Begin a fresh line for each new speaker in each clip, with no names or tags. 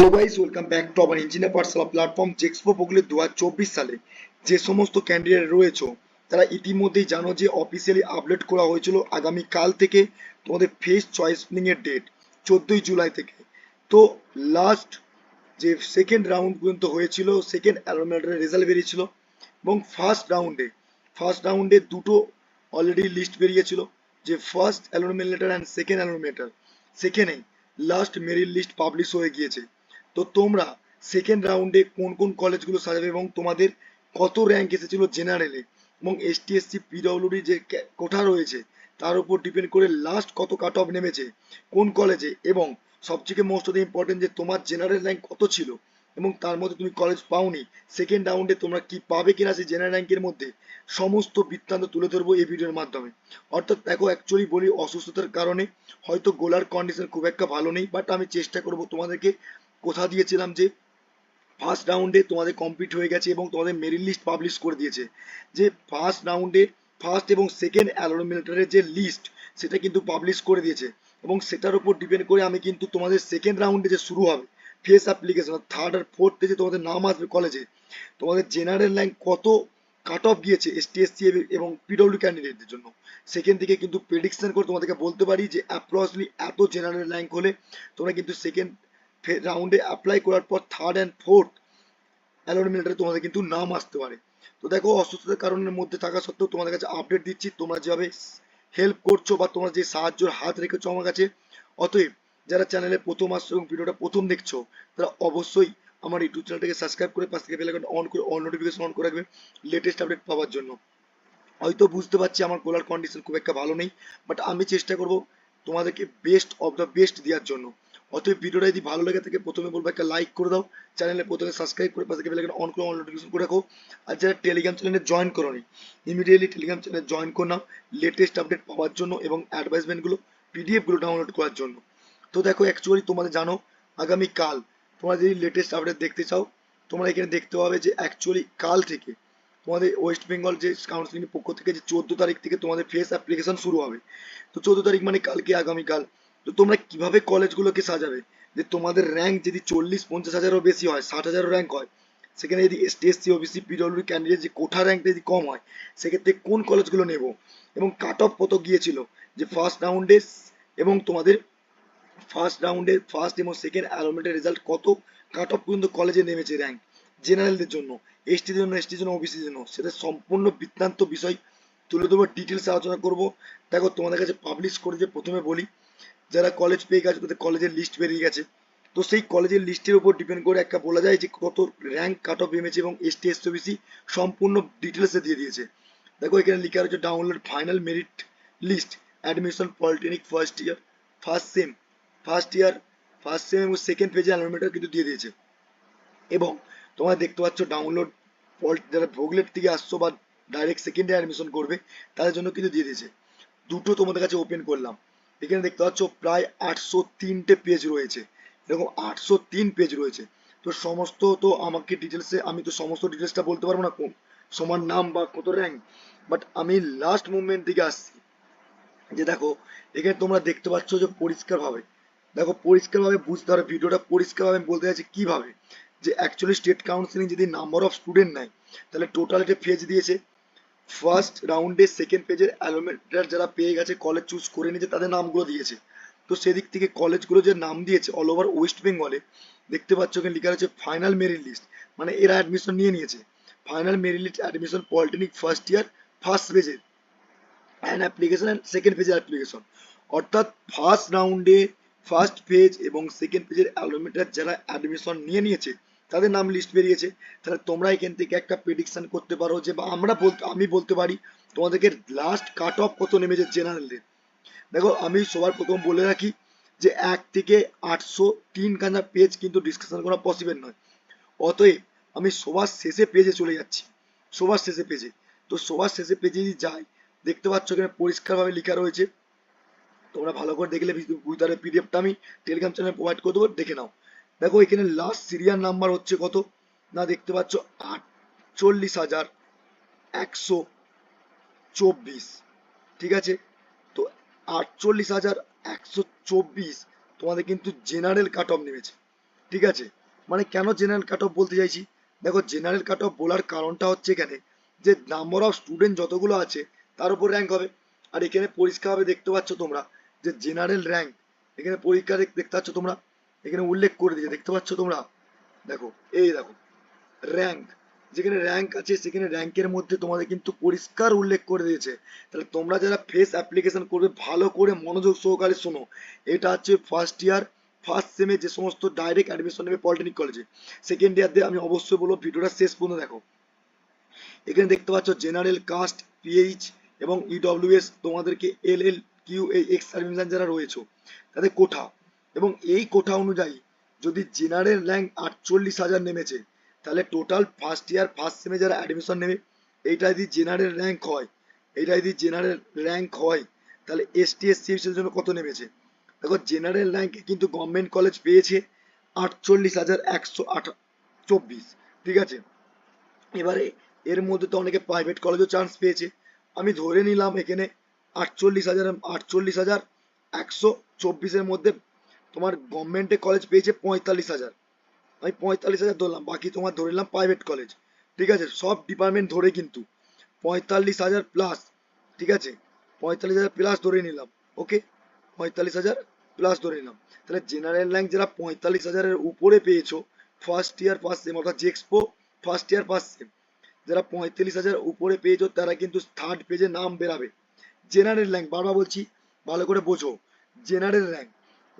Hello guys welcome back to our engineer Pathshala platform JEXPO বগলে দু সালে। যে সমস্ত ক্যান্ডিডেট রয়েছে, তারা ইতিমধ্যেই জানো যে অফিসিয়ালি আপডেট করা হয়েছিল আগামী কাল থেকে তোমাদের ফেস চয়েসিং এর ডেট চোদ্দই জুলাই থেকে। তো লাস্ট যে সেকেন্ড রাউন্ড পর্যন্ত হয়েছিল সেকেন্ড অ্যালোমেন্টের রেজাল্ট বেরিয়েছিল এবং ফার্স্ট রাউন্ডে ফার্স্ট রাউন্ডে দুটো অলরেডি লিস্ট বেরিয়েছিল, যে first allotment letter and second allotment letter সেখানেই লাস্ট মেরিট লিস্ট পাবলিশ হয়ে গিয়েছে। তো তোমরা সেকেন্ড রাউন্ডে কোন কোন কলেজগুলো সাজাবে এবং তোমাদের কত র্যাঙ্ক এসেছিল জেনারেলে এবং এসটি এসসি পিডব্লিউডি যে কোঠা রয়েছে, তার উপর ডিপেন্ড করে লাস্ট কত কাট অফ নেমেছে, কোন কলেজে এবং সবথেকে মোস্ট অফ ইম্পর্টেন্ট যে তোমার জেনারেল র্যাঙ্ক কত ছিল? এবং তার মধ্যে তুমি কলেজ পাওনি সেকেন্ড রাউন্ডে তোমরা কি পাবে কিনা সেই জেনারেল র্যাঙ্কের মধ্যে, সমস্ত বৃত্তান্ত তুলে ধরবো এই ভিডিওর মাধ্যমে। অর্থাৎ দেখো অ্যাকচুয়ালি বলি অসুস্থতার কারণে হয়তো গোলার কন্ডিশন খুব একটা ভালো নেই বাট আমি চেষ্টা করব তোমাদেরকে কথা দিয়েছিলাম যে ফার্স্ট রাউন্ডে তোমাদের কমপ্লিট হয়ে গেছে এবং তোমাদের মেরিট লিস্ট পাবলিশ করে দিয়েছে। যে ফার্স্ট রাউন্ডে ফার্স্ট এবং সেকেন্ড অ্যালোমিটারের যে লিস্ট সেটা কিন্তু পাবলিশ করে দিয়েছে। এবং সেটার উপর ডিপেন্ড করে আমি কিন্তু তোমাদের সেকেন্ড রাউন্ডে যে শুরু হবে ফেস অ্যাপ্লিকেশন থার্ড আর ফোর্থে যে তোমাদের নাম আসবে কলেজে তোমাদের জেনারেল র্যাঙ্ক কত কাট অফ গিয়েছে এসটি এসসি এবং পিডব্লিউ ক্যান্ডিডেটদের জন্য সেখান থেকে কিন্তু প্রেডিকশন করে তোমাদেরকে বলতে পারি যে অ্যাপ্রক্সলি এত জেনারেল র্যাঙ্ক হলে তোমরা কিন্তু সেকেন্ড রাউন্ডে অ্যাপ্লাই করার পর থার্ড অ্যান্ড ফোর্থ অ্যালোনমেন্টারে তোমাদের কিন্তু নাম আসতে পারে। তো দেখো, অসুস্থতার কারণের মধ্যে থাকা সত্ত্বেও তোমাদের কাছে আপডেট দিচ্ছি, তোমরা যেভাবে হেল্প করছ বা তোমরা যে সাহায্যের হাত রেখেছো আমার কাছে, অতএব যারা চ্যানেলে প্রথম আসছো এবং ভিডিওটা প্রথম দেখছ, তারা অবশ্যই আমার ইউটিউব চ্যানেলটাকে সাবস্ক্রাইব করে পাশ থেকে বেল আইকন অন করে অন নোটিফিকেশন অন করে রাখবে লেটেস্ট আপডেট পাওয়ার জন্য। হয়তো বুঝতে পারছি আমার গোলার কন্ডিশন খুব একটা ভালো নেই বাট আমি চেষ্টা করব তোমাদেরকে বেস্ট অফ দ্য বেস্ট দেওয়ার জন্য। অতএব ভিডিওটা যদি ভালো লেগে থাকে, প্রথমে বলব একটা লাইক করে দাও চ্যানেলে প্রথমে সাবস্ক্রাইব করে পাশে বেল আইকন অন করে অন নোটিফিকেশন করে রাখো। আর যারা টেলিগ্রাম চ্যানেলে জয়েন করোনি ইমিডিয়েটলি টেলিগ্রাম চ্যানেলে জয়েন করে নাও লেটেস্ট আপডেট পাওয়ার জন্য এবং অ্যাডভাইসমেন্টগুলো পিডিএফগুলো ডাউনলোড করার জন্য। তো দেখো অ্যাকচুয়ালি তোমাদের জানো আগামী কাল তোমরা যদি লেটেস্ট আপডেট দেখতে চাও, তোমরা এখানে দেখতে পাবে যে অ্যাকচুয়ালি কাল থেকে তোমাদের ওয়েস্ট বেঙ্গল যে কাউন্সিলিং পক্ষ থেকে যে চোদ্দ তারিখ থেকে তোমাদের ফেস অ্যাপ্লিকেশন শুরু হবে। তো চোদ্দ তারিখ মানে কালকে আগামীকাল। তো তোমরা কীভাবে কলেজগুলোকে সাজাবে? যে তোমাদের র্যাঙ্ক যদি চল্লিশ, পঞ্চাশ হাজারও বেশি হয়, ষাট হাজারও র্যাঙ্ক হয়, সেখানে যদি ST SC OBC PW candidate যে কোঠা র্যাঙ্ক যদি কম হয়, সেক্ষেত্রে কোন কলেজগুলো নেব? এবং কাট অফ কত গিয়েছিল? যে ফার্স্ট রাউন্ডে এবং তোমাদের ফার্স্ট রাউন্ডে ফার্স্ট এবং সেকেন্ড অ্যালোমেন্টের রেজাল্ট কত কাট অফ পর্যন্ত কলেজে নেমেছে র্যাঙ্ক জেনারেলদের জন্য এস এসটির জন্য এসটির জন্য ওবিসির জন্য, সেটা সম্পূর্ণ বৃত্তান্ত বিষয়। তুলে ধরবো ডিটেলস আলোচনা করব। দেখো, তোমাদের কাছে পাবলিশ করে যে প্রথমে বলি যারা কলেজ পেয়ে গেছে, তাদের কলেজের লিস্ট বেরিয়ে গেছে। তো সেই কলেজের লিস্টের উপর ডিপেন্ড করে একটা বলা যায় যে কত র্যাঙ্ক কাট অফ নেমেছে এবং এসটি এস ওবিসি সম্পূর্ণ ডিটেলসে দিয়ে দিয়েছে। দেখো, এখানে লেখা রয়েছে download final merit list admission polytechnic first year first sem first year first sem এবং সেকেন্ড পেজে অ্যালোমিটার কিন্তু দিয়ে দিয়েছে। এবং তোমরা দেখতে পাচ্ছ ডাউনলোড যারা ভোগলেট থেকে আসছো বা ডাইরেক্ট সেকেন্ড অ্যাডমিশন করবে, তাদের জন্য কিন্তু দিয়ে দিয়েছে। দুটো তোমাদের কাছে ওপেন করলাম। এখানে দেখতে পাচ্ছ প্রায় আটশো তিনটে পেজ রয়েছে। এরকম আটশো তিন পেজ রয়েছে। তো সমস্ত তো আমাকে ডিটেলসে আমি তো সমস্ত ডিটেলসটা বলতে পারব না কোন, সমান নাম বা কত র্যাঙ্ক বাট আমি লাস্ট মুভমেন্ট দিকে আসছি। যে দেখো, এখানে তোমরা দেখতে পাচ্ছ যে পরিষ্কারভাবে, দেখো পরিষ্কারভাবে বুঝতে হবে ভিডিওটা পরিষ্কারভাবে আমি বলতে চাইছি কীভাবে? যে অ্যাকচুয়ালি স্টেট কাউন্সিলিং যদি নাম্বার অফ স্টুডেন্ট নেয়, তাহলে টোটাল এটা পেজ দিয়েছে ফার্স্ট রাউন্ডে সেকেন্ড পেজের অ্যালোমেন্টার যারা পেয়ে গেছে কলেজ চুজ করে নিয়েছে, তাদের নামগুলো দিয়েছে। তো সেদিক থেকে কলেজগুলো যে নাম দিয়েছে অল ওভার ওয়েস্ট বেঙ্গলে দেখতে পাচ্ছ এখানে লেখা রয়েছে ফাইনাল মেরিট লিস্ট মানে এরা অ্যাডমিশন নিয়ে নিয়েছে। Final merit list admission polytechnic first year first পেজে অ্যান্ড অ্যাপ্লিকেশন অ্যান্ড সেকেন্ড পেজের অ্যাপ্লিকেশন অর্থাৎ ফার্স্ট রাউন্ডে ফার্স্ট পেজ এবং সেকেন্ড পেজের অ্যালোমিটার যারা অ্যাডমিশন নিয়ে নিয়েছে তাদের নাম লিস্ট বেরিয়েছে। তাহলে তোমরা এখান থেকে একটা প্রেডিকশন করতে পারো যে বা আমরা বলতে আমি বলতে পারি তোমাদেরকে লাস্ট কাট অফ কত নেমেছে জেনারেলদের দেখো, আমি সবার প্রথম বলে রাখি যে এক থেকে আটশো তিন খানা পেজ কিন্তু ডিসকাশন করা পসিবল নয়। অতএব আমি সবার শেষে পেজে চলে যাচ্ছি। সবার শেষে পেজে তো সবার শেষে পেজে যদি যাই, দেখতে পাচ্ছ এখানে পরিষ্কারভাবে লেখা রয়েছে। তোমরা ভালো করে দেখলে বুঝতে পারবে পিডিএফটা আমি টেলিগ্রাম চ্যানেলে প্রোভাইড করে দেবো, দেখে নাও। দেখো, এখানে লাস্ট সিরিয়াল নাম্বার হচ্ছে কত? না, দেখতে পাচ্ছ, আটচল্লিশ হাজার একশো চব্বিশ। ঠিক আছে? তো আটচল্লিশ হাজার একশো চব্বিশ তোমাদের কিন্তু জেনারেল কাট অফ নেমেছে। ঠিক আছে? মানে কেন জেনারেল কাট অফ বলতে চাইছি? দেখো জেনারেল কাট অফ বলার কারণটা হচ্ছে এখানে যে নাম্বার অফ স্টুডেন্ট যতগুলো আছে, তার উপর র্যাঙ্ক হবে। আর এখানে পরিষ্কারভাবে দেখতে পাচ্ছ তোমরা যে জেনারেল র্যাঙ্ক এখানে পরীক্ষা দেখতে পাচ্ছ তোমরা এখানে উল্লেখ করে দিয়েছে, দেখতে পাচ্ছ তোমরা? দেখো, এই দেখো র্যাঙ্ক যেখানে র্যাঙ্ক আছে, সেখানে র্যাঙ্কের মধ্যে তোমাদের কিন্তু পরিষ্কার উল্লেখ করে দিয়েছে। তাহলে তোমরা যারা ফেস অ্যাপ্লিকেশন করবে, ভালো করে মনোযোগ সহকারে শোনো। এটা হচ্ছে ফার্স্ট ইয়ার ফার্স্ট সেমে যে সমস্ত ডাইরেক্ট অ্যাডমিশন নেবে পলিটেকনিক কলেজে সেকেন্ড ইয়ার দিয়ে আমি অবশ্যই বলব, ভিডিওটা শেষ পর্যন্ত দেখো। এখানে দেখতে পাচ্ছ জেনারেল কাস্ট পিএইচ এবং ইডব্লিউএস তোমাদেরকে এল এল কিউ এই এক্স সার্ভিসম্যান যারা রয়েছে, তাদের কোঠা। এবং এই কোঠা অনুযায়ী যদি জেনারেল র্যাঙ্ক আটচল্লিশ হাজার নেমেছে, তাহলে টোটাল ফার্স্ট ইয়ার, ফার্স্ট সেমে যারা অ্যাডমিশন নেবে এইটা যদি জেনারেল র্যাঙ্ক হয় এইটা যদি জেনারেল র্যাঙ্ক হয়, তাহলে এস টি এস সি জন্য কত নেমেছে? দেখো, জেনারেল র্যাঙ্কে কিন্তু গভর্নমেন্ট কলেজ পেয়েছে আটচল্লিশ হাজার একশো আঠা চব্বিশ, ঠিক আছে? এবারে এর মধ্যে তো অনেকে প্রাইভেট কলেজও চান্স পেয়েছে। আমি ধরে নিলাম এখানে আটচল্লিশ হাজার আটচল্লিশ হাজার একশো চব্বিশের মধ্যে তোমার গভর্নমেন্টে কলেজ পেয়েছে পঁয়তাল্লিশ হাজার। আমি পঁয়তাল্লিশ হাজার ধরলাম, বাকি তোমার ধরে নিলাম প্রাইভেট কলেজ ঠিক আছে, সব ডিপার্টমেন্ট ধরে কিন্তু। পঁয়তাল্লিশ হাজার প্লাস ঠিক আছে? পঁয়তাল্লিশ হাজার প্লাস ধরে নিলাম ওকে পঁয়তাল্লিশ হাজার প্লাস ধরে নিলাম। তাহলে জেনারেল র্যাঙ্ক যারা পঁয়তাল্লিশ হাজারের উপরে পেয়েছ ফার্স্ট ইয়ার ফার্স্ট সেম অর্থাৎ JEXPO first year first sem যারা পঁয়তাল্লিশ হাজার উপরে পেয়েছ, তারা কিন্তু থার্ড পেজে নাম বেরাবে। জেনারেল র্যাঙ্ক বারবার বলছি, ভালো করে বোঝো। জেনারেল র্যাঙ্ক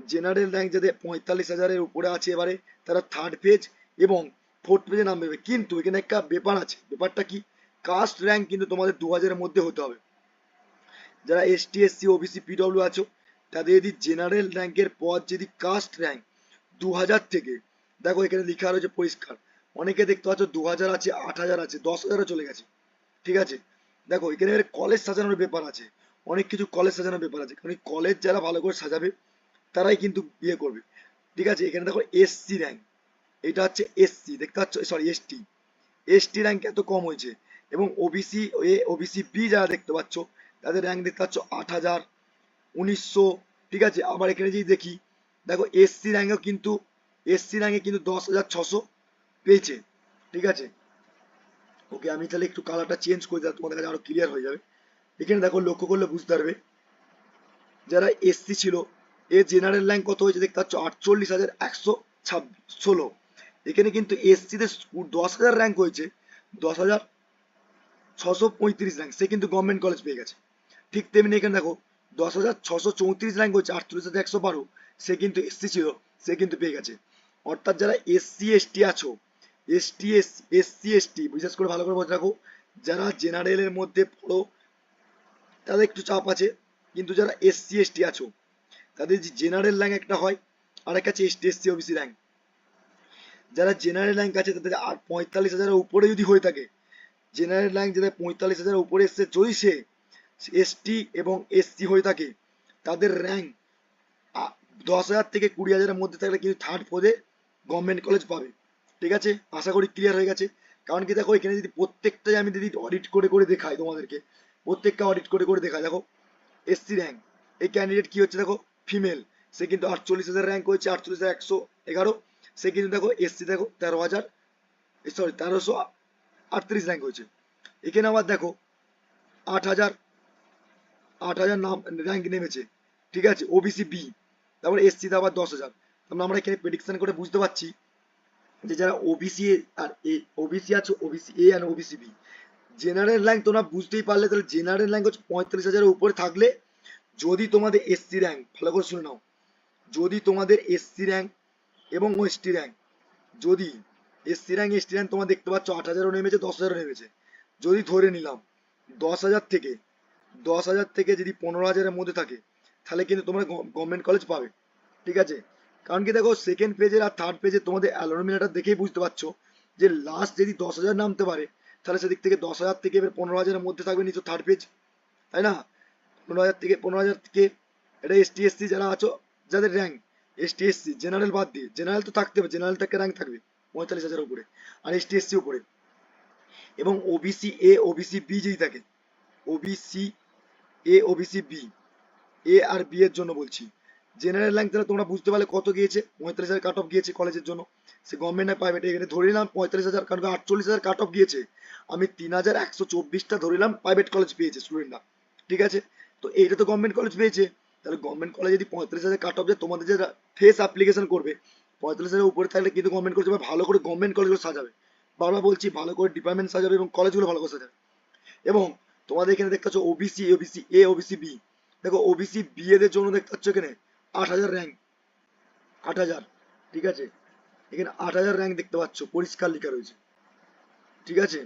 জেনারেল র্যাঙ্ক যাদের পঁয়তাল্লিশ হাজারের উপরে আছে এবারে, তারা থার্ড পেজ এবং ফোর্থ পেজে নাম বেরবে কিন্তু এখানে একটা ব্যাপার আছে। ব্যাপারটা কি? কাস্ট র্যাঙ্ক কিন্তু তোমাদের দু হাজারের মধ্যে হতে হবে। যারা S T S C OBC PW আছো, তাদের যদি জেনারেল র্যাঙ্কের পর যদি কাস্ট র্যাঙ্ক দু হাজার থেকে, দেখো এখানে লেখা রয়েছে পরিষ্কার। অনেকে দেখতে পাচ্ছ দু হাজার আছে, আট হাজার আছে, দশ হাজারও চলে গেছে। ঠিক আছে? দেখো, এখানে কলেজ সাজানোর ব্যাপার আছে। অনেক কিছু কলেজ সাজানোর ব্যাপার আছে। কারণ কলেজ যারা ভালো করে সাজাবে তারাই কিন্তু বিয়ে করবে। ঠিক আছে, এখানে দেখো এসসি র্যাঙ্ক এটা হচ্ছে এসসি দেখতে পাচ্ছ? সরি এসটি এসটি র্যাঙ্ক এত কম হয়েছে। এবং ওবিসি এ ওবিসি বি যারা দেখতে পাচ্ছ, তাদের র্যাঙ্ক দেখতে পাচ্ছ আট হাজার উনিশশো। ঠিক আছে, আবার এখানে যদি দেখি, দেখো এসসি র্যাঙ্কেও কিন্তু এসসি র্যাঙ্কে কিন্তু দশ হাজার ছশো পেয়েছে। ঠিক আছে? ওকে, আমি তাহলে একটু কালারটা চেঞ্জ করে দিলাম, তোমাদের কাছে আরও ক্লিয়ার হয়ে যাবে। এখানে দেখো লক্ষ্য করলে বুঝতে পারবে, যারা এসসি ছিল এ জেনারেল র্যাঙ্ক কত হয়েছে? দেখতে পাচ্ছ, আটচল্লিশ হাজার একশো ছাব্বিশ ষোলো। এখানে কিন্তু এসসিতে দশ হাজার র্যাঙ্ক হয়েছে, দশ হাজার ছশো পঁয়ত্রিশ র্যাঙ্ক সে কিন্তু গভর্নমেন্ট কলেজ পেয়ে গেছে। ঠিক তেমনি এখানে দেখো, দশ হাজার ছশো চৌত্রিশ র্যাঙ্ক হয়েছে, আটচল্লিশ হাজার একশো বারো। সে কিন্তু এসসি ছিল, সে কিন্তু পেয়ে গেছে। অর্থাৎ যারা এসসি, এসটি আছো, এসটি, এস এসসি, এসটি, বিশেষ করে ভালো করে বলতে রাখো, যারা জেনারেলের মধ্যে পড়ো, তাদের একটু চাপ আছে। কিন্তু যারা এসসি, এসটি আছো তাদের যে জেনারেল র্যাঙ্ক একটা হয়, আর একটা আছে এসটি ওবিসি র্যাঙ্ক যারা জেনারেল র্যাঙ্ক আছে, তাদের আর পঁয়তাল্লিশ হাজারের উপরে যদি হয়ে থাকে জেনারেল র্যাঙ্ক যাদের পঁয়তাল্লিশ হাজারের উপরে এসছে, যদি সে এসটি এবং এসসি হয়ে থাকে, তাদের র্যাঙ্ক দশ হাজার থেকে কুড়ি হাজারের মধ্যে থাকলে কিন্তু থার্ড পদে গভর্নমেন্ট কলেজ পাবে। ঠিক আছে? আশা করি ক্লিয়ার হয়ে গেছে। কারণ কি দেখো, এখানে যদি প্রত্যেকটাই আমি যদি অডিট করে করে দেখাই তোমাদেরকে, প্রত্যেকটা অডিট করে করে দেখাই। দেখো এসসি র্যাঙ্ক এই ক্যান্ডিডেট কি হচ্ছে দেখো? ফিমেল সে কিন্তু আটচল্লিশ হাজার র্যাঙ্ক হয়েছে আটচল্লিশ হাজার একশো এগারো। সে কিন্তু দেখো এসসি দেখো, তেরো হাজার সরি তেরোশো আটত্রিশ র্যাঙ্ক হয়েছে এখানে আবার দেখো, আট হাজার আট হাজার নাম র্যাঙ্ক নেমেছে, ঠিক আছে ওবিসি বি তারপরে এসসি তে আবার দশ হাজার। তারপরে আমরা এখানে প্রেডিকশন করে বুঝতে পারছি যে যারা ওবিসি আর এ ওবিসি আছে ওবিসি এ আর ওবিসি বি জেনারেল র্যাঙ্ক তোমরা বুঝতেই পারলে, তাহলে জেনারেল র্যাঙ্ক হচ্ছে পঁয়তাল্লিশ হাজারের উপরে থাকলে যদি তোমাদের এসসি র্যাঙ্ক ভালো করে শুনে নাও। যদি তোমাদের এসসি র্যাঙ্ক এবং এসটি র্যাঙ্ক যদি এসসি র্যাঙ্ক এসটি র্যাঙ্ক তোমরা দেখতে পাচ্ছ, আট হাজারও নেমেছে, দশ হাজারও নেমেছে। যদি ধরে নিলাম, দশ হাজার থেকে, দশ হাজার থেকে যদি পনেরো হাজারের মধ্যে থাকে, তাহলে কিন্তু তোমরা গভর্নমেন্ট কলেজ পাবে। ঠিক আছে? কারণ কি দেখো সেকেন্ড পেজের আর থার্ড পেজে তোমাদের অ্যালোনমিনাটা দেখেই বুঝতে পারছ যে লাস্ট যদি দশ হাজার নামতে পারে, তাহলে সেদিক থেকে দশ হাজার থেকে এবার পনেরো হাজারের মধ্যে থাকবে নিচে থার্ড পেজ তাই না? পনেরো হাজার থেকে, পনেরো হাজার থেকে এটা এসসি যারা আছো, যাদের র্যাঙ্ক এসটি এসসি জেনারেল বাদ দিয়ে। জেনারেল তো থাকতে হবে জেনারেল থেকে র্যাঙ্ক থাকবে, পঁয়তাল্লিশ হাজারের উপরে, আর এসটি এসসি উপরে। এবং ওবিসি এ ওবিসি বি যদি থাকে OBC A OBC B A R B এর জন্য বলছি। জেনারেল র্যাঙ্ক তাহলে তোমরা বুঝতে পারলে কত গিয়েছে, পঁয়তাল্লিশ হাজার কাট অফ গিয়েছে কলেজের জন্য। সে গভর্নমেন্ট না প্রাইভেট এখানে ধরে নিলাম পঁয়তাল্লিশ হাজার, কারণ আটচল্লিশ হাজার কাট অফ গিয়েছে। আমি তিন হাজার একশো চব্বিশটা ধরে নিলাম প্রাইভেট কলেজ পেয়েছে স্টুডেন্টরা ঠিক আছে? তো এইটা তো গভর্নমেন্ট কলেজ পেয়েছে। তাহলে গভর্নমেন্ট কলেজ যদি পঁয়তাল্লিশ হাজার কাট অফ যায়, তোমাদের যে ফেস অ্যাপ্লিকেশন করবে, পঁয়তাল্লিশ হাজার উপরে থাকলে কিন্তু গভর্নমেন্ট কলেজ ভালো করে গভর্নমেন্ট কলেজগুলো সাজাবে। বারবার বলছি, ভালো করে ডিপার্টমেন্ট সাজাবে এবং কলেজগুলো ভালো করে সাজাবে। এবং তোমাদের এখানে দেখতে পাচ্ছ OBC OBC A OBC B দেখো ওবিসি বি এদের জন্য দেখতে পাচ্ছ এখানে আট হাজার র্যাঙ্ক আট হাজার, ঠিক আছে? এখানে আট হাজার র্যাঙ্ক দেখতে পাচ্ছ, পরিষ্কার লেখা রয়েছে। ঠিক আছে?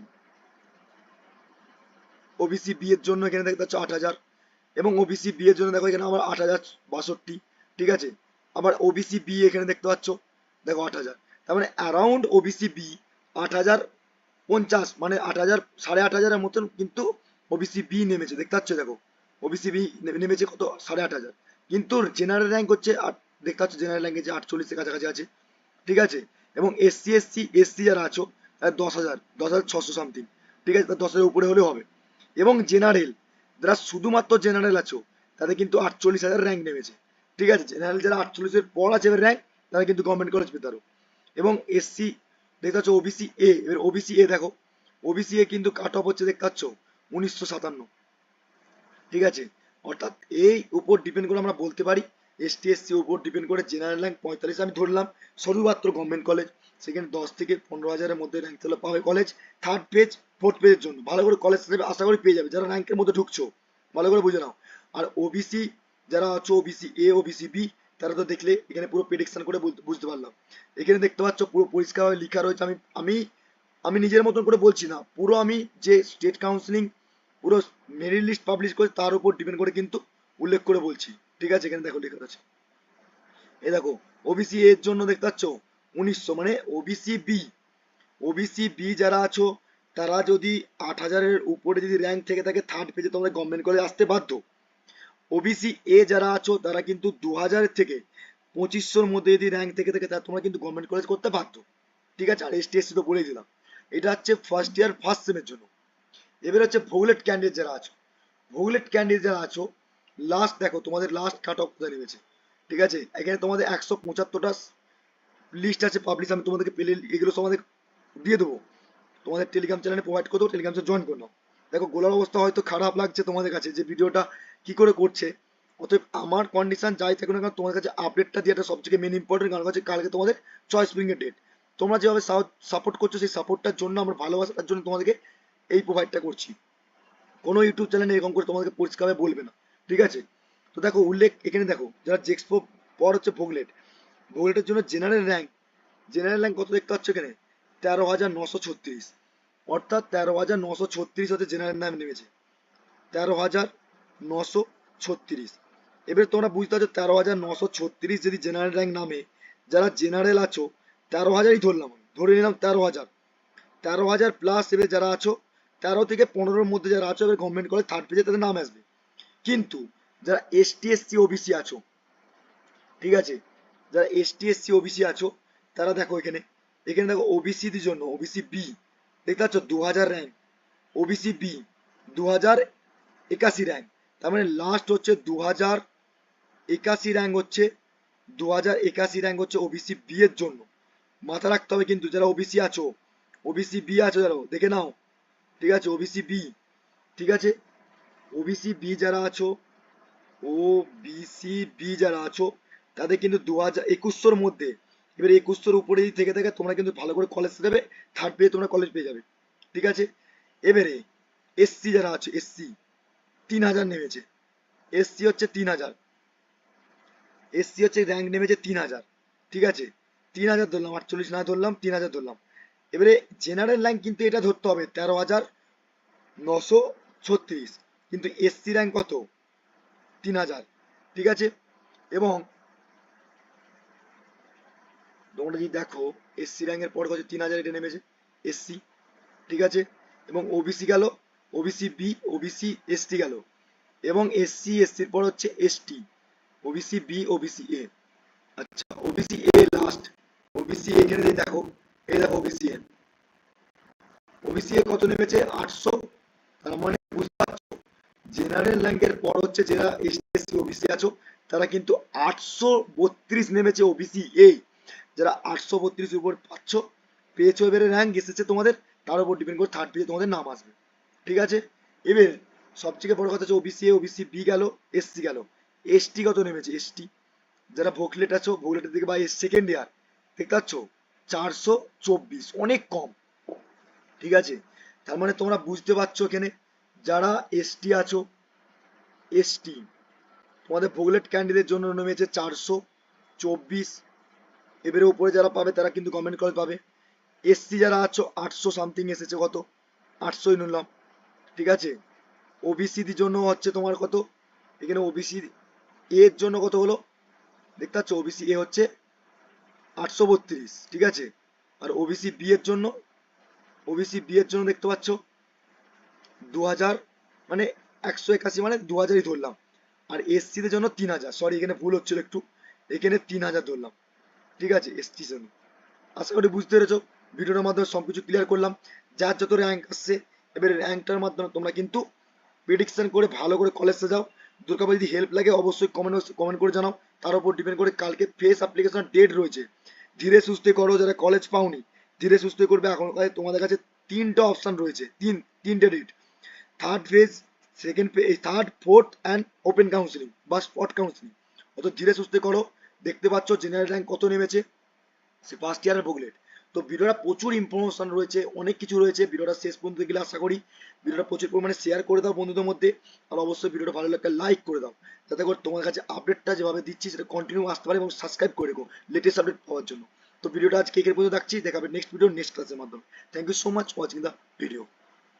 ওবিসি বি এর জন্য এখানে দেখতে পাচ্ছ আট হাজার। এবং ওবিসি বি এর জন্য দেখো এখানে আমার আট হাজার বাষট্টি, ঠিক আছে? আবার ওবিসি বি এখানে দেখতে পাচ্ছ, দেখো আট হাজার। তার মানে অ্যারাউন্ড ওবিসি বি আট হাজার পঞ্চাশ মানে আট হাজার, সাড়ে আট হাজারের মতন কিন্তু ওবিসি বি নেমেছে, দেখতে পাচ্ছ দেখো? ওবিসি বি নেমেছে কত? সাড়ে আট হাজার। কিন্তু জেনারেল র্যাঙ্ক হচ্ছে আট, দেখতে পাচ্ছ জেনারেল র্যাঙ্কে যে আটচল্লিশের কাছাকাছি আছে, ঠিক আছে? এবং এসসি এসসি এসসি যারা আছো দশ হাজার দশ হাজার ছশো সামথিং ঠিক আছে? দশ হাজার উপরে হলেও হবে। এবং জেনারেল যারা শুধুমাত্র জেনারেল আছো, তাদের কিন্তু আটচল্লিশ হাজার র্যাঙ্ক নেমেছে। ঠিক আছে? জেনারেল যারা আটচল্লিশের পর আছে এবার র্যাঙ্ক তারা কিন্তু গভর্নমেন্ট কলেজ পেতে পারো এবং এসসি দেখতে পাচ্ছ ওবিসি এ এবার ওবিসি এ দেখো। ওবিসি এ কিন্তু কাট অফ হচ্ছে, দেখতে পাচ্ছ? উনিশশো সাতান্ন। ঠিক আছে? অর্থাৎ এই উপর ডিপেন্ড করে আমরা বলতে পারি এসটি এসসি উপর ডিপেন্ড করে জেনারেল র্যাঙ্ক পঁয়তাল্লিশ আমি ধরলাম, শুধুমাত্র গভর্নমেন্ট কলেজ সেখানে দশ থেকে পনেরো হাজারের মধ্যে র্যাঙ্ক তাহলে পাবে কলেজ থার্ড পেজ ফোর্থ পেজের জন্য। ভালো করে কলেজ আশা করি পেয়ে যাবে। যারা র্যাঙ্কের মধ্যে ঢুকছো, ভালো করে বুঝে নাও। আর ওবিসি যারা আছো ওবিসি এ ওবিসি বি তারা তো দেখলে এখানে পুরো প্রেডিকশন করে বুঝতে পারলাম। এখানে দেখতে পাচ্ছ পুরো পরিষ্কারভাবে লেখা রয়েছে। আমি আমি আমি নিজের মতন করে বলছি না। পুরো আমি যে স্টেট কাউন্সিলিং পুরো মেরিট লিস্ট পাবলিশ করে তার উপর ডিপেন্ড করে কিন্তু উল্লেখ করে বলছি। ঠিক আছে? এখানে দেখো লেখা আছে। এই দেখো ওবিসি এর জন্য দেখতে পাচ্ছ উনিশশো মানে ওবিসি বি ওবিসি বি যারা আছো তারা যদি আট হাজারের উপরে যদি র্যাঙ্ক থেকে থাকে থার্ড পেজে তোমরা গভর্নমেন্ট কলেজ আসতে বাধ্য। ওবিসি এ যারা আছো, তারা কিন্তু দু হাজারের থেকে পঁচিশশোর মধ্যে যদি র্যাঙ্ক থেকে থাকে তা তোমরা কিন্তু গভর্নমেন্ট কলেজ করতে বাধ্য। ঠিক আছে? আর এসটি এসসি তো বলেই দিলাম। এটা হচ্ছে ফার্স্ট ইয়ার ফার্স্ট সেমের জন্য। এবার হচ্ছে ভোগলেট ক্যান্ডিডেট যারা আছো। ভোগলেট ক্যান্ডিডেট যারা আছো লাস্ট দেখো, তোমাদের লাস্ট কাট অফ কোথায় নেমেছে ঠিক আছে? এখানে তোমাদের একশো পঁচাত্তরটা লিস্ট আছে পাবলিশ আমি তোমাদেরকে পেলে এগুলো তোমাদের দিয়ে দেবো। তোমাদের টেলিগ্রাম চ্যানেলে প্রোভাইড করে দেবো টেলিগ্রাম চ্যানেল জয়েন করে নাও। দেখো, গোলার অবস্থা হয়তো খারাপ লাগছে তোমাদের কাছে যে ভিডিওটা কি করে করছে। অতএব আমার কন্ডিশন যাই থাকুক না কেন, তোমাদের কাছে আপডেটটা দেওয়াটা সবথেকে মেন ইম্পর্টেন্ট কারণ হচ্ছে কালকে তোমাদের চয়েস এর ডেট তোমরা যেভাবে সাপোর্ট করছ, সেই সাপোর্টটার জন্য আমরা ভালোবাসার জন্য তোমাদেরকে এই প্রোভাইডটা করছি। কোনো ইউটিউব চ্যানেলে এরকম করে তোমাদেরকে পরিষ্কারভাবে বলবে না। ঠিক আছে? তো দেখো, উল্লেখ এখানে দেখো, যারা জেক্সপো পর হচ্ছে ভোগলেট ভোগলেটের জন্য জেনারেল র্যাঙ্ক জেনারেল র্যাঙ্ক কত দেখতে পাচ্ছ এখানে? তেরো হাজার নশো ছত্রিশ। অর্থাৎ তেরো হাজার নশো ছত্রিশ হচ্ছে জেনারেল নাম নেমেছে। তেরো হাজার নশো ছত্রিশ। এবারে তোমরা বুঝতে পারছ তেরো হাজার নশো ছত্রিশ যদি জেনারেল র্যাঙ্ক নামে, যারা জেনারেল আছো, তেরো হাজারই ধরলাম আমি। ধরে নিলাম তেরো হাজার। তেরো হাজার প্লাস এবার যারা আছো, তেরো থেকে পনেরোর মধ্যে যারা আছো, এবার গভর্নমেন্ট কলেজ থার্ড পেজে তাদের নাম আসবে। কিন্তু যারা এসটি এসসি ওবিসি আছো, ঠিক আছে? যারা এসটি এসসি ওবিসি আছো, তারা দেখো এখানে এখানে দেখো ওবিসি দের জন্য ওবিসি বি দেখতে পাচ্ছ দু হাজার র্যাঙ্ক ওবিসি বি দু হাজার একাশি র্যাঙ্ক তার মানে লাস্ট হচ্ছে দু হাজার একাশি র্যাঙ্ক হচ্ছে দু হাজার একাশি র্যাঙ্ক হচ্ছে ওবিসি বি এর জন্য। মাথা রাখতে হবে কিন্তু যারা ওবিসি আছো ওবিসি বি আছো যারা, দেখে নাও, ঠিক আছে ওবিসি বি ঠিক আছে? ওবিসি বি যারা আছো ও বিসি বি যারা আছো, তাদের কিন্তু দু হাজার একুশশোর মধ্যে এবার একুশশোর উপরে যদি থেকে থাকে, তোমরা কিন্তু ভালো করে কলেজ দেবে থার্ড পেয়ে তোমরা কলেজ পেয়ে যাবে। ঠিক আছে? এবারে এসসি যারা আছে এসসি তিন হাজার নেমেছে। এসসি হচ্ছে তিন হাজার। এসসি হচ্ছে র্যাঙ্ক নেমেছে তিন হাজার। ঠিক আছে? তিন হাজার ধরলাম, আটচল্লিশ না ধরলাম, তিন হাজার ধরলাম। এবারে জেনারেল র্যাঙ্ক কিন্তু এটা ধরতে হবে, তেরো হাজার নশো ছত্রিশ। কিন্তু এসসি র্যাঙ্ক কত? তিন হাজার। ঠিক আছে? এবং তোমরা যদি দেখো এসসি র্যাঙ্কের পর হচ্ছে তিন হাজার এটা নেমেছে এসসি ঠিক আছে এবং ওবিসি গেল ওবিসি বি ওবিসি এসটি গেল এবং এসসি এসসির পর হচ্ছে ST OBC B OBC A আচ্ছা ওবিসি এ লাস্ট ওবিসি এখানে যদি দেখো এই দেখো ওবিসি এ ওবিসি এ কত নেমেছে আটশো তার মানে বুঝতে পারছ জেনারেল র্যাঙ্কের পর হচ্ছে যারা এসটি এসসি ওবিসি আছো তারা কিন্তু আটশো বত্রিশ নেমেছে ওবিসি এই যারা আটশো বত্রিশ উপর পাচ্ছ, পেয়েছ এবারে র্যাঙ্ক এসেছে তোমাদের, তার উপর ডিপেন্ড করে থার্ড পেজে তোমাদের নাম আসবে। ঠিক আছে? এবার সবথেকে বড় কথা হচ্ছে ওবিসি এ ওবিসি বি গেল এসসি গেল। এসটি কত নেমেছে? এসটি যারা ভোকলেট আছো ভোকলেটের দিকে বা সেকেন্ড ইয়ার দেখতে পাচ্ছ, চারশো চব্বিশ, অনেক কম। ঠিক আছে? তার মানে তোমরা বুঝতে পারছ এখানে, যারা এসটি আছো এসটি তোমাদের ভোগলেট ক্যান্ডিডেট জন্য নেমেছে চারশো চব্বিশ। এবারে উপরে যারা পাবে, তারা কিন্তু গভর্নমেন্ট কলেজ পাবে। এসসি যারা আছো, আটশো সামথিং এসেছে কত? আটশোই নিলাম। ঠিক আছে? ওবিসির জন্য হচ্ছে তোমার কত? এখানে ওবিসি এর জন্য কত হলো? দেখতে পাচ্ছ ওবিসি এ হচ্ছে আটশো বত্রিশ। ঠিক আছে? আর ওবিসি বি এর জন্য ওবিসি বি এর জন্য দেখতে পাচ্ছ দু হাজার মানে একশো একাশি মানে দু হাজারই ধরলাম। আর এসসিদের জন্য তিন হাজার। সরি এখানে ভুল হচ্ছিল একটু। এখানে তিন হাজার ধরলাম। ঠিক আছে এসটির জন্য আশা করি বুঝতে পেরেছ ভিডিওটার মাধ্যমে সব কিছু ক্লিয়ার করলাম। যার যত র্যাঙ্ক আসছে, এবারে র্যাঙ্কটার মাধ্যমে তোমরা কিন্তু প্রেডিকশন করে ভালো করে কলেজে যাও। দুর্গাপুর যদি হেল্প লাগে, অবশ্যই কমেন্ট কমেন্ট করে জানাও। তার উপর ডিপেন্ড করে কালকে ফেস অ্যাপ্লিকেশন ডেট রয়েছে। ধীরে সুস্থে করো, যারা কলেজ পাওনি, ধীরে সুস্থে করবে। এখন তোমাদের কাছে তিনটা অপশন রয়েছে, তিন, তিনটে date third phase second phase third fourth and open counselling বা স্পট কাউন্সিলিং অত ধীরে সুস্থে করো দেখতে পাচ্ছ জেনারেল র্যাঙ্ক কত নেমেছে? সে ফার্স্ট ইয়ারের বুকলেট তো ভিডিওটা প্রচুর ইনফরমেশন রয়েছে, অনেক কিছু রয়েছে, ভিডিওটা শেষ পর্যন্ত গেলে আশা করি ভিডিওটা প্রচুর পরিমাণে শেয়ার করে দাও বন্ধুদের মধ্যে, আর অবশ্যই ভিডিওটা ভালো লাগলে লাইক করে দাও। যাতে করে তোমার কাছে আপডেটটা যেভাবে দিচ্ছি সেটা কন্টিনিউ আসতে পারে এবং সাবস্ক্রাইব করে রেখো লেটেস্ট আপডেট পাওয়ার জন্য। তো ভিডিওটা আজকে এখানে পর্যন্ত রাখছি দেখাবে নেক্সট ভিডিও নেক্সট ক্লাসের মাধ্যমে। Thank you so much watching the video